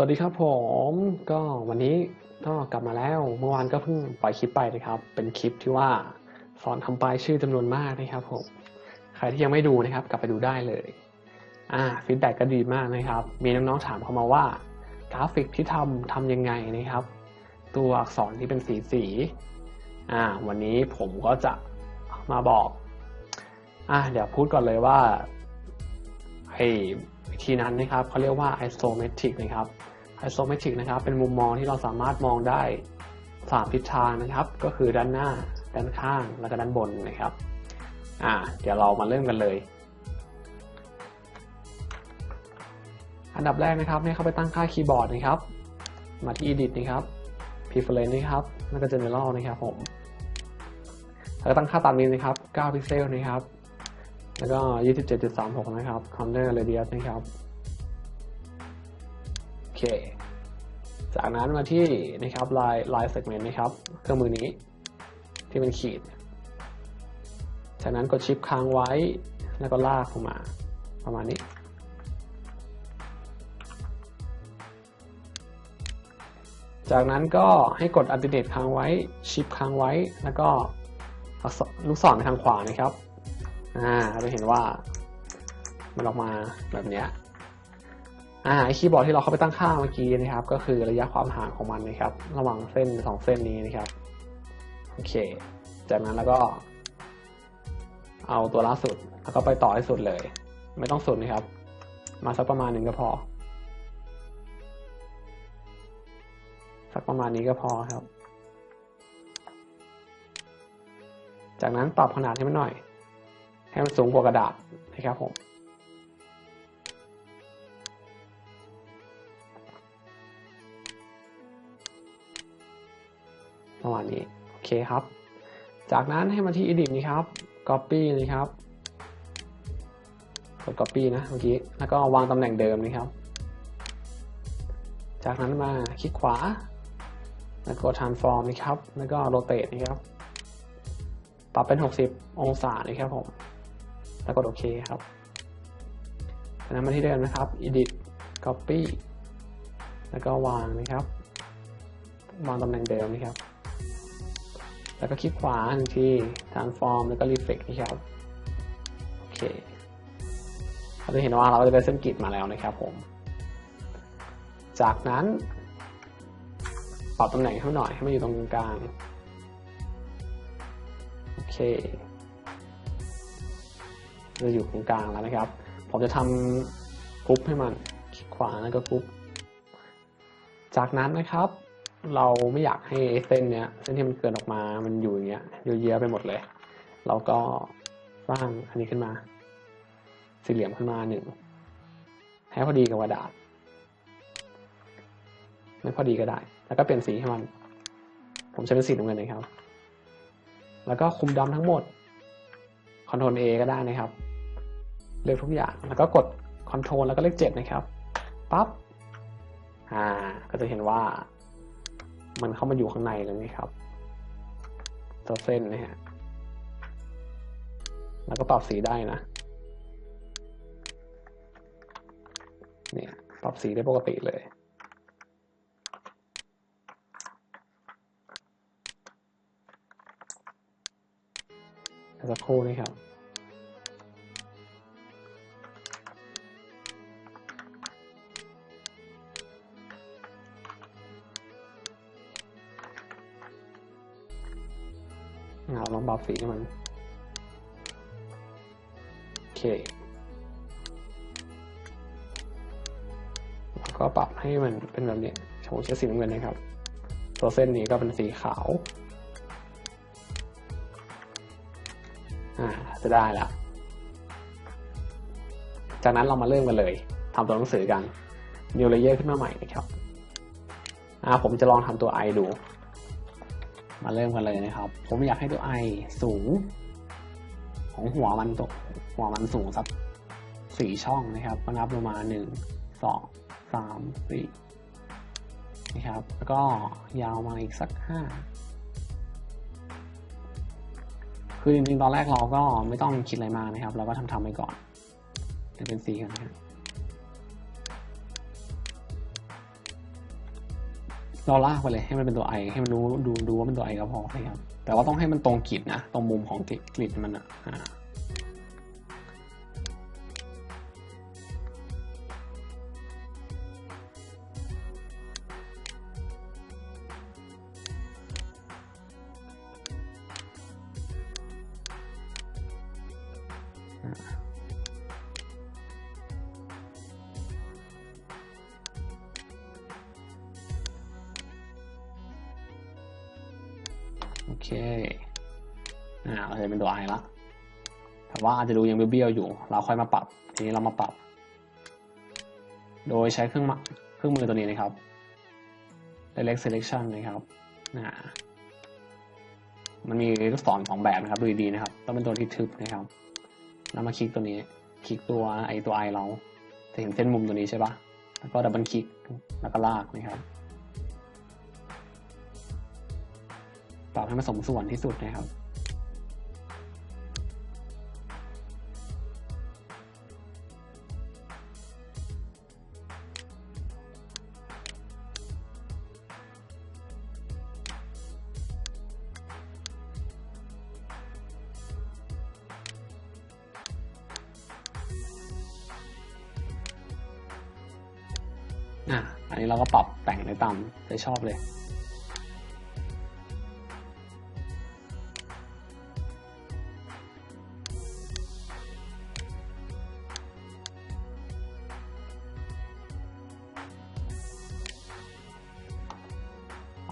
สวัสดีครับผมก็วันนี้ก็กลับมาแล้วเมื่อวานก็เพิ่งปล่อยคลิปไปนะครับ เป็นคลิปที่ว่าสอนทำปลายชื่อจำนวนมากนะครับผมใครที่ยังไม่ดูนะครับ กลับไปดูได้เลยอ่าฟีดแบ็กก็ดีมากนะครับ มีน้องๆถามเข้ามาว่ากราฟิกที่ทำทำยังไงนะครับ ตัวอักษรที่เป็นสีสีอ่าวันนี้ผมก็จะมาบอกอ่าเดี๋ยวพูดก่อนเลยว่า ไอวิธีนั้นนะครับเขาเรียกว่า isometric นะครับ isometric นะครับเป็นมุมมองที่เราสามารถมองได้สามทิศทางนะครับ ก็คือด้านหน้า ด้านข้าง แล้วก็ด้านบนนะครับ อ่า เดี๋ยวเรามาเริ่มกันเลย อันดับแรกนะครับ ให้เข้าไปตั้งค่าคีย์บอร์ดนะครับ มาที่ edit นะครับ preference นะครับ แล้วก็ general นะครับผม แล้วก็ตั้งค่าตัดมินนะครับ 9 พิกเซลนะครับ แล้วก็ 27.36 นะครับ corner radius นะครับ โอเค จากนั้นมาที่นะครับลายลาย segment นะครับ เครื่องมือนี้ที่เป็นขีด จากนั้นกดชิปค้างไว้ แล้วก็ลากลงมา ประมาณนี้จากนั้นก็ให้กด Alternate ค้างไว้ชิปค้างไว้ แล้วก็ลูกศรไปทางขวานะครับ อ่าเราจะเห็นว่ามันออกมาแบบเนี้ยอ่าคีย์บอร์ดที่เราเข้าไปตั้งค่าเมื่อกี้นะครับ ก็คือระยะความห่างของมันนะครับ ระหว่างเส้นสองเส้นนี้นะครับโอเค จากนั้นแล้วก็ เอาตัวล่าสุดแล้วก็ไปต่อให้สุดเลย ไม่ต้องสุดนะครับ มาสักประมาณหนึ่งก็พอ สักประมาณนี้ก็พอครับ จากนั้นปรับขนาดให้มันหน่อย ให้มันสูงกว่ากระดาษนะครับผมประมาณนี้โอเคครับ จากนั้นให้มาที่ edit นี่ครับ copy นี่ครับกด copy นะเมื่อกี้แล้วก็วางตำแหน่งเดิมนี่ครับ จากนั้นมาคลิกขวา แล้วกด transform นะครับ แล้วก็ rotate นะครับ ปรับเป็น 60 องศานะครับผม แล้วกดโอเคครับจากนั้นมาที่เดิมนะครับ edit copy แล้วก็วางนะครับ วางตำแหน่งเดิมนะครับ แล้วก็คลิกขวาหนึ่งที transform แล้วก็ reflect นะครับ โอเค เราจะเห็นว่าเราจะได้เส้นกริดมาแล้วนะครับผม จากนั้นปรับตำแหน่งให้หน่อยให้มันอยู่ตรงกลาง โอเค จะอยู่ตรงกลางแล้วนะครับ ผมจะทำกรุ๊ปให้มันขวาแล้วก็กรุ๊ป จากนั้นนะครับ เราไม่อยากให้เส้นเนี้ยเส้นที่มันเกิดออกมามันอยู่อย่างเงี้ยเยอะแยะไปหมดเลย เราก็สร้างอันนี้ขึ้นมา สี่เหลี่ยมขึ้นมาหนึ่งให้พอดีกับกระดาษไม่พอดีก็ได้ แล้วก็เปลี่ยนสีให้มัน ผมใช้เป็นสีน้ำเงินนะครับ แล้วก็คุมดำทั้งหมด Ctrl A ก็ได้นะครับ เลือกทุกอย่าง แล้วก็กด Ctrl แล้วก็เลขเจ็ดนะครับปั๊บอ่าก็จะเห็นว่ามันเข้ามาอยู่ข้างในแล้วนี่ครับตัวเส้นนะฮะแล้วก็ปรับสีได้นะเนี่ยปรับสีได้ปกติเลยสักครู่นะครับ เราลองปรับสีให้มันโอเคแล้วก็ปรับให้มันเป็นแบบนี้ผมใช้สีน้ำเงินนะครับ ตัวเส้นนี้ก็เป็นสีขาว อ่า จะได้แล้วจากนั้นเรามาเริ่มกันเลย ทำตัวหนังสือกัน new layer ขึ้นมาใหม่นะครับ อ่า ผมจะลองทำตัว i ดู มาเริ่มกันเลยนะครับ ผมอยากให้ตัว i สูง ของหัวมันตัวหัวมันสูงสักสี่ช่องนะครับก็นับลงมาหนึ่งสองสามสี่นะครับ แล้วก็ยาวมาอีกสักห้าคือจริงๆตอนแรกเราก็ไม่ต้องคิดอะไรมากนะครับ เราก็ทำทำไปก่อนจะเป็นสีกันนะครับ เราลากไปเลยให้มันเป็นตัวไอให้มันรู้ดูดูว่าเป็นตัวไอก็พอครับแต่ว่าต้องให้มันตรงกริดนะ ตรงมุมของกริดมันอะ แต่ว่าอาจจะดูยังเบี้ยวๆอยู่ เราค่อยมาปรับ ทีนี้เรามาปรับ โดยใช้เครื่องมเครื่องมือตัวนี้นะครับ direct selection นะครับอ่ามันมีลูกศรสองแบบนะครับดูดีๆนะครับ ต้องเป็นตัวที่ทึบนะครับ แล้วมาคลิกตัวนี้ คลิกตัวไอตัวไอเราจะเห็นเส้นมุมตัวนี้ใช่ปะแล้วก็ดับเบิลคลิก แล้วก็ลากนะครับ ปรับให้มันสมส่วนที่สุดนะครับ อะอันนี้เราก็ปรับแต่งได้ตามใจชอบเลย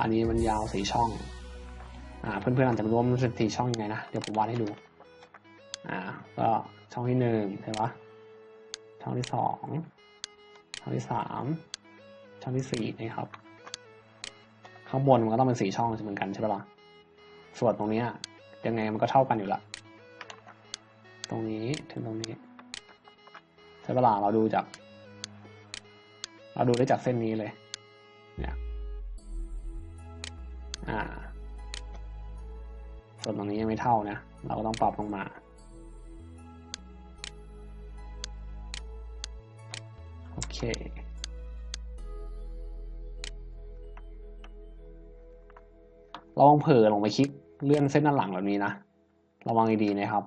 อันนี้มันยาวสี่ช่อง อ่า เพื่อนๆอาจจะไม่รู้ว่ามันเป็นสี่ช่องยังไงนะ เดี๋ยวผมวาดให้ดู อ่า ก็ช่องที่หนึ่งใช่ปะช่องที่สอง ช่องที่สาม ช่องที่สี่นะครับ ข้างบนมันก็ต้องเป็นสี่ช่องเหมือนกันใช่ปะล่ะส่วนตรงนี้ยยังไงมันก็เท่ากันอยู่ละตรงนี้ถึงตรงนี้ใช่ปะล่ะเราดูจาก เราดูได้จากเส้นนี้เลยเนี่ยอ่า ส่วนตรงนี้ยังไม่เท่านะ เราก็ต้องปรับลงมาโอเค ระวังเผลอลงไปคลิกเลื่อนเส้นด้านหลังแบบนี้นะ ระวังดีๆนะครับ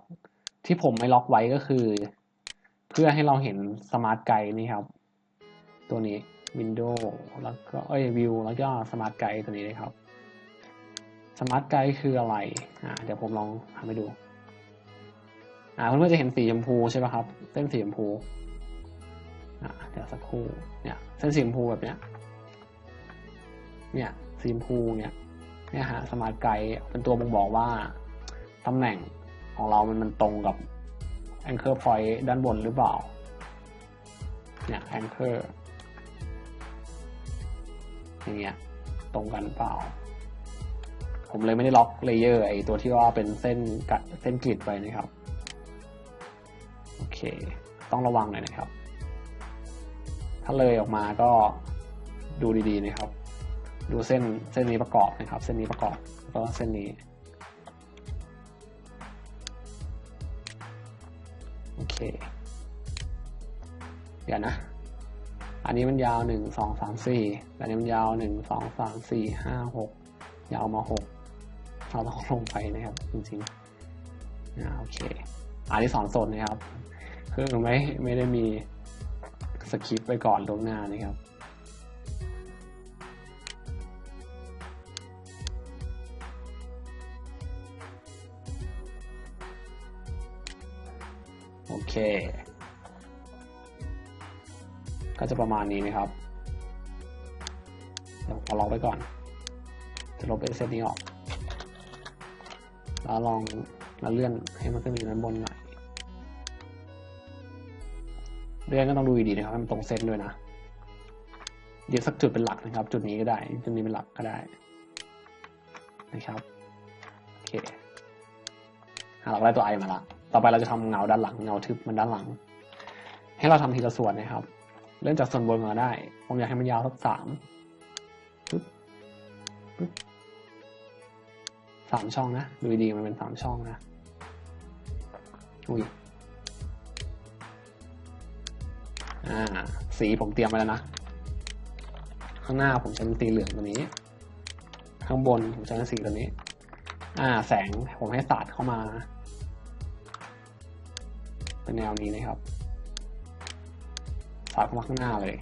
ที่ผมไม่ล็อกไว้ก็คือ เพื่อให้เราเห็นสมาร์ทไกด์นี่ครับ ตัวนี้ Windows แล้วก็เอ้ย View แล้วก็สมาร์ทไกด์ตัวนี้นะครับสมาร์ทไกด์คืออะไรอ่าเดี๋ยวผมลองทำให้ดูอ่าเพื่อนๆจะเห็นสีชมพูใช่ไหมครับ เส้นสีชมพูอ่าเดี๋ยวสักครู่เนี่ยเส้นสีชมพูแบบเนี้ยเนี่ยสีชมพูเนี่ย เนี่ยฮะสมาร์ทไกด์เป็นตัวบ่งบอกว่าตำแหน่งของเรามันมันตรงกับ anchor point ด้านบนหรือเปล่า เนี่ย anchor อย่างเงี้ยตรงกันเปล่า ผมเลยไม่ได้ล็อกเลเยอร์ไอตัวที่ว่าเป็นเส้นกัดเส้นกริดไปนะครับ โอเค ต้องระวังหน่อยนะครับ ถ้าเลยออกมาก็ดูดีๆนะครับ ดูเส้นเส้นนี้ประกอบนะครับ เส้นนี้ประกอบแล้วก็เส้นนี้โอเค เดี๋ยวนะ อันนี้มันยาวหนึ่งสองสามสี่อันนี้มันยาวหนึ่งสองสามสี่ห้าหกยาวมาหกเราต้องลงไปนะครับ จริงๆอ่าโอเค อันที่สอนสดนะครับ คือไม่ไม่ได้มีสคริปต์ไปก่อนลวงหน้านะครับ เค ก็จะประมาณนี้นะครับเดี๋ยวขอลอกไว้ก่อน จะลบเซตนี้ออก แล้วลองมาเลื่อนให้มันขึ้นไปอยู่ด้านบนหน่อย เลื่อนก็ต้องดูดีๆนะครับให้มันตรงเส้นด้วยนะเดี๋ยวสักจุดเป็นหลักนะครับ จุดนี้ก็ได้ จุดนี้เป็นหลักก็ได้ นะครับ โอเคอะเราได้ตัวไอมาละ ต่อไปเราจะทำเงาด้านหลังเงาทึบมันด้านหลัง ให้เราทำทีละส่วนนะครับ เริ่มจากส่วนบนมาได้ ผมอยากให้มันยาวสักสามสามช่องนะ ดูดีมันเป็นสามช่องนะ อุ้ย อ่า สีผมเตรียมไว้แล้วนะ ข้างหน้าผมใช้เป็นสีเหลืองตัวนี้ ข้างบนผมใช้เป็นสีตัวนี้ อ่า แสงผมให้สาดเข้ามา เป็นแนวนี้นะครับสาดเข้ามาข้างหน้าเลย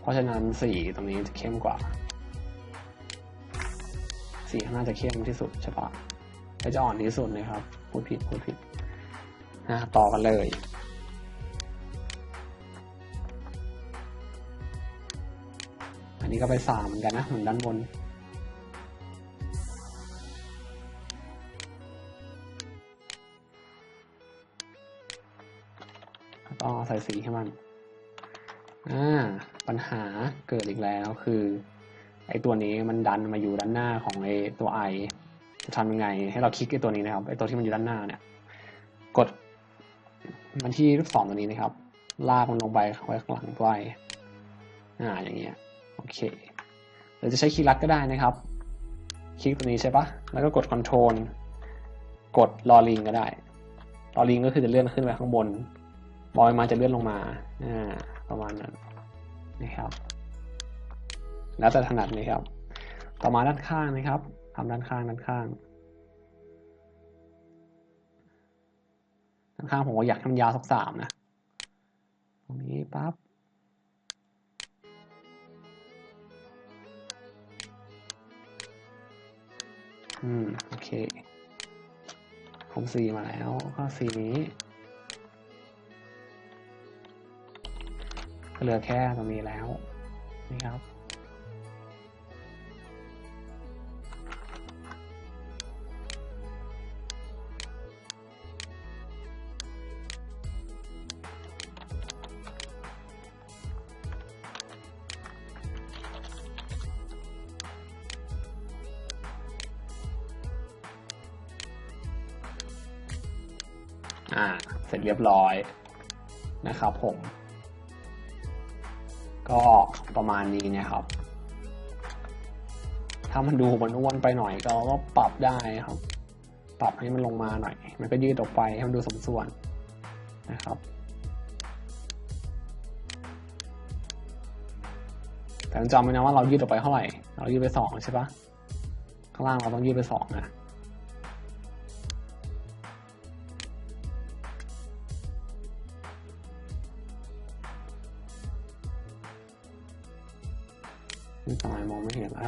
เพราะฉะนั้นสีตรงนี้จะเข้มกว่า สีข้างหน้าจะเข้มที่สุดใช่ปะและจะอ่อนที่สุดนะครับพูดผิดพูดผิดนะต่อกันเลยอันนี้ก็ไปสามเหมือนกันนะเหมือนด้านบน ใส่สีให้มันอ่าปัญหาเกิดอีกแล้วคือไอตัวนี้มันดันมาอยู่ด้านหน้าของไอตัวไอจะทำยังไง ให้เราคลิกไอตัวนี้นะครับไอตัวที่มันอยู่ด้านหน้าเนี่ย กดมันที่ลูกศรตัวนี้นะครับ ลากมันลงไปไว้ข้างหลังตัวไออ่าอย่างเงี้ยโอเคหรือจะใช้คีย์ลัดก็ได้นะครับ คลิกตัวนี้ใช่ปะแล้วก็กด Ctrl กดลอลิงก็ได้ลอลิงก็คือจะเลื่อนขึ้นไปข้างบน บอยมาจะเลื่อนลงมาอประมาณนั้นนะครับ แล้วแต่ถนัดนะครับ ต่อมาด้านข้างนะครับทำด้านข้างด้านข้างด้านข้างผมก็อยากให้มันยาวสักสามนะตรงนี้ปั๊บอืม โอเค ผมสีมาแล้วก็สีนี้ เหลือแค่ตรงนี้แล้วนี่ครับอ่า เสร็จเรียบร้อยนะครับผม ประมาณนี้นะครับ ถ้ามันดูมันอ้วนไปหน่อยก็ก็ปรับได้ครับ ปรับให้มันลงมาหน่อย มันก็ยืดออกไปให้มันดูสมส่วนนะครับ แต่จำไว้นะว่าเรายืดออกไปเท่าไหร่ เรายืดไปสองใช่ปะข้างล่างเราต้องยืดไปสองนะ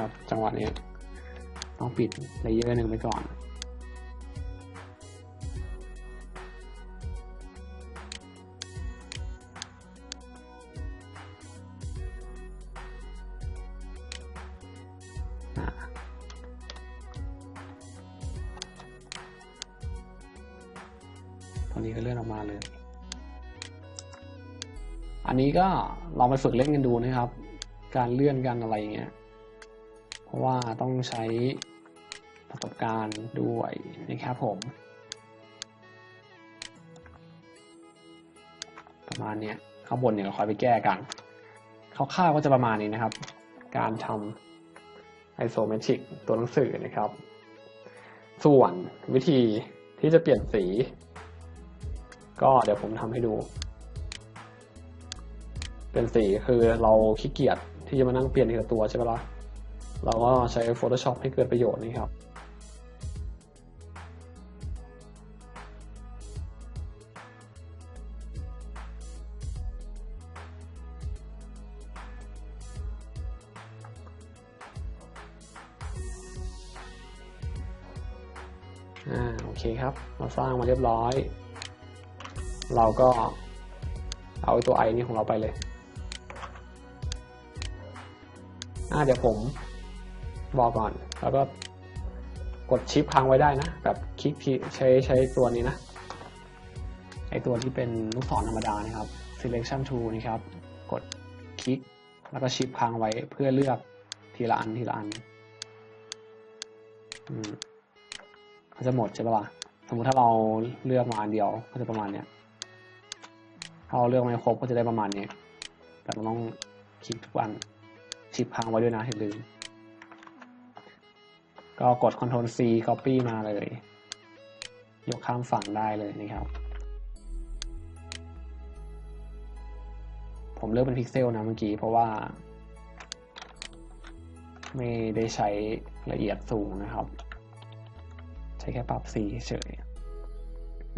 นะครับ จังหวะนี้ต้องปิดเลเยอร์หนึ่งไปก่อนอะตอนนี้ก็เลื่อนออกมาเลย อันนี้ก็ลองไปฝึกเล่นกันดูนะครับ การเลื่อนกันอะไรเงี้ย เพราะว่าต้องใช้ประสบการณ์ด้วยนะครับผม ประมาณนี้ข้างบนเนี่ยเราคอยไปแก้กันคร่าวๆก็จะประมาณนี้นะครับ การทำ isometric ตัวหนังสือนะครับ ส่วนวิธีที่จะเปลี่ยนสี ก็เดี๋ยวผมทำให้ดู เป็นสีคือเราขี้เกียจที่จะมานั่งเปลี่ยนทีละตัวใช่ไหมล่ะ เราก็ใช้ Photoshop ให้เกิดประโยชน์นี่ครับอ่าโอเคครับเราสร้างมาเรียบร้อย เราก็เอาตัวไอนี้ของเราไปเลยอ่าเดี๋ยวผม บอกก่อน แล้วก็กดชิปค้างไว้ได้นะ แบบคลิกใช้ใช้ตัวนี้นะไอตัวที่เป็นลูกศรธรรมดานะครับ selection tool นี่ครับ กดคลิกแล้วก็ชิปค้างไว้เพื่อเลือกทีละอันทีละอันอืมก็จะหมดใช่ปะล่ะสมมติถ้าเราเลือกมาอันเดียวก็จะประมาณเนี้ยถ้าเราเลือกไม่ครบก็จะได้ประมาณนี้แต่เราต้องคลิกทุกอันชิปพังไว้ด้วยนะอย่าลืม ก็กด Ctrl C Copy มาเลย ยกข้ามฝั่งได้เลยนะครับ ผมเลือกเป็นพิกเซลนะเมื่อกี้ เพราะว่า ไม่ได้ใช้ละเอียดสูงนะครับ ใช้แค่ปรับสีเฉย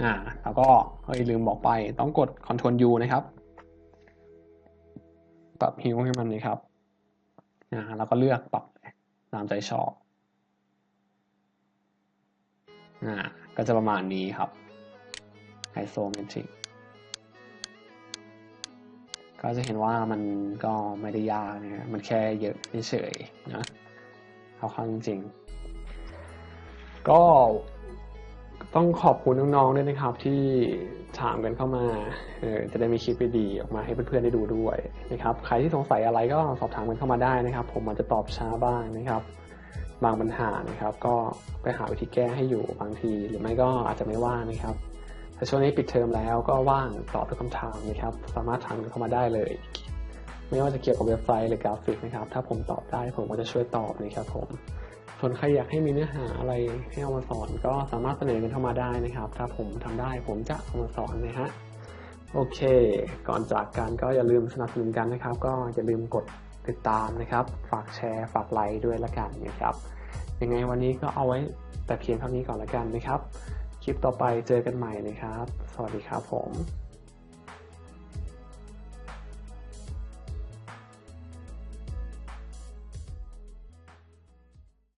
อ่า แล้วก็เฮ้ยลืมบอกไปต้องกด Ctrl U นะครับ ปรับฮิวให้มันนะครับ อ่า แล้วก็เลือกปรับตามใจชอบ อ่าก็จะประมาณนี้ครับ isometric ก็จะเห็นว่ามันก็ไม่ได้ยากนะมันแค่เยอะเฉยนะเอาข้าจริง ก็ต้องขอบคุณน้องๆด้วยนะครับ ที่ถามกันเข้ามาเออจะได้มีคลิปดีๆออกมาให้เพื่อนๆได้ดูด้วยนะครับ ใครที่สงสัยอะไรก็สอบถามกันเข้ามาได้นะครับ ผมอาจจะตอบช้าบ้างนะครับ บางปัญหานะครับ ก็ไปหาวิธีแก้ให้อยู่บางที หรือไม่ก็อาจจะไม่ว่างนะครับแต่ช่วงนี้ปิดเทอมแล้วก็ว่างตอบทุกคำถามนะครับ สามารถถามเข้ามาได้เลย ไม่ว่าจะเกี่ยวกับเว็บไซต์หรือกราฟิกนะครับ ถ้าผมตอบได้ผมก็จะช่วยตอบนะครับผมส่วนใครอยากให้มีเนื้อหาอะไรให้เอามาสอนก็สามารถเสนอกันเข้ามาได้นะครับ ถ้าผมทำได้ผมจะเอามาสอนนะฮะโอเค ก่อนจากกันก็อย่าลืมสนับสนุนกันนะครับ ก็อย่าลืมกด ติดตามนะครับ ฝากแชร์ ฝากไลค์ด้วยละกันนะครับ ยังไงวันนี้ก็เอาไว้แต่เพียงเท่านี้ก่อนละกันนะครับ คลิปต่อไปเจอกันใหม่นะครับ สวัสดีครับผม